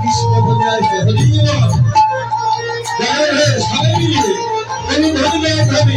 কৃষ্ণ সবাই মিলে তুমি ধরবে ধরি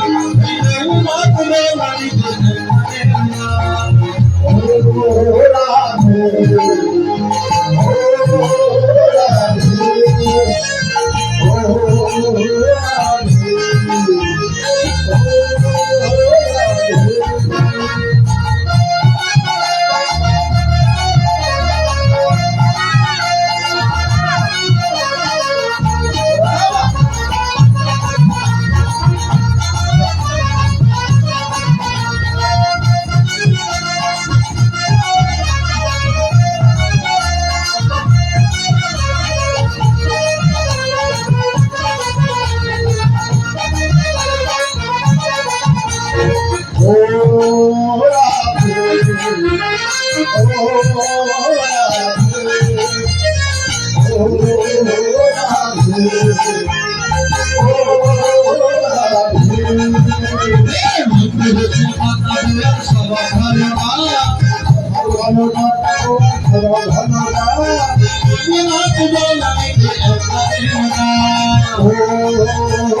Oh,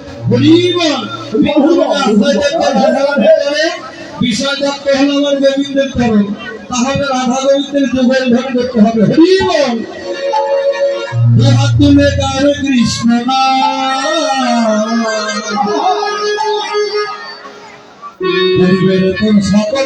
বিষয় থাকতে হলে আমার গোবিন্দের চরণ তাহলে রাধা গোবিন্দের ধরে করতে হবে হরি বল হাত তুলে গায়ে কৃষ্ণ নাম সকল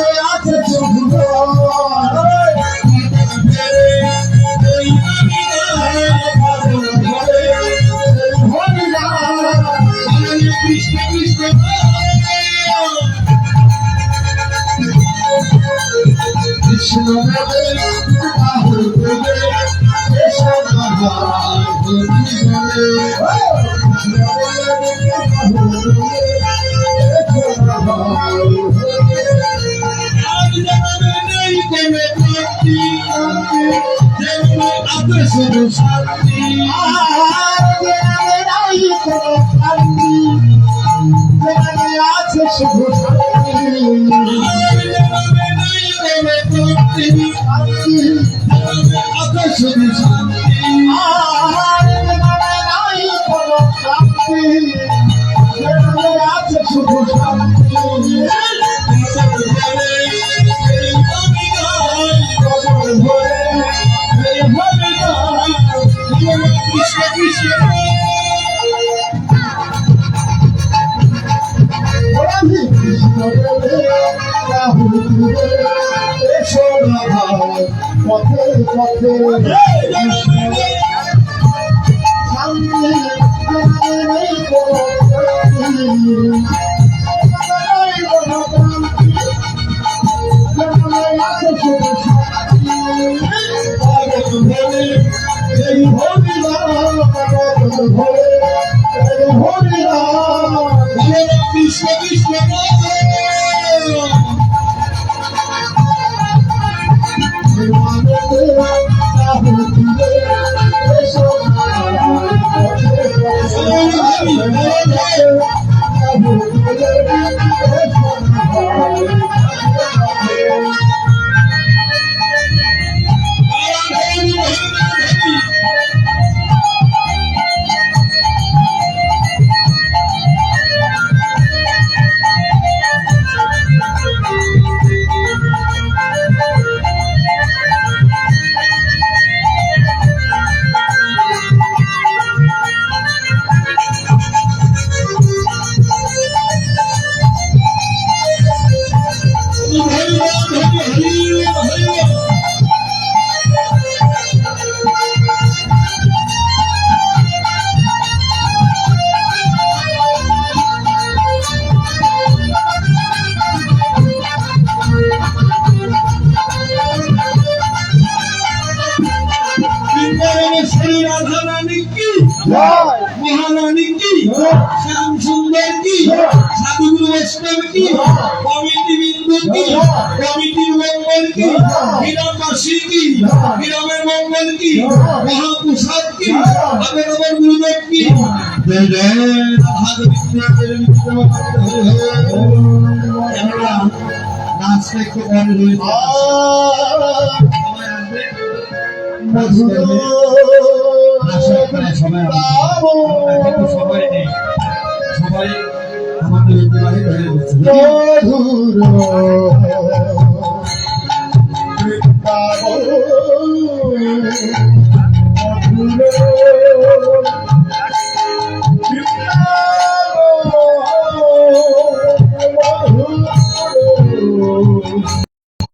সকল নমস্কার কৃষ্ণ কৃষ্ণ কৃষ্ণ যেমন আছে শুধু শান্তি শুধু রাধা রানী কি মহারানী কি শ্যাম সুন্দর কি সাধুগুরু বৈষ্ণব কি কমিটি বিন্দু কি কমিটির মঙ্গল কি বিরামবাসী কি বিরামের মঙ্গল কি মহাপ্রসাদ কি আগের আমার গুরুদেব কি নাচটা একটু পরে রয়েছে মধুর আশা করে সবাই। কিন্তু সবাই নেই সবাই আমাদের অতিবাহিত হয়ে গেছে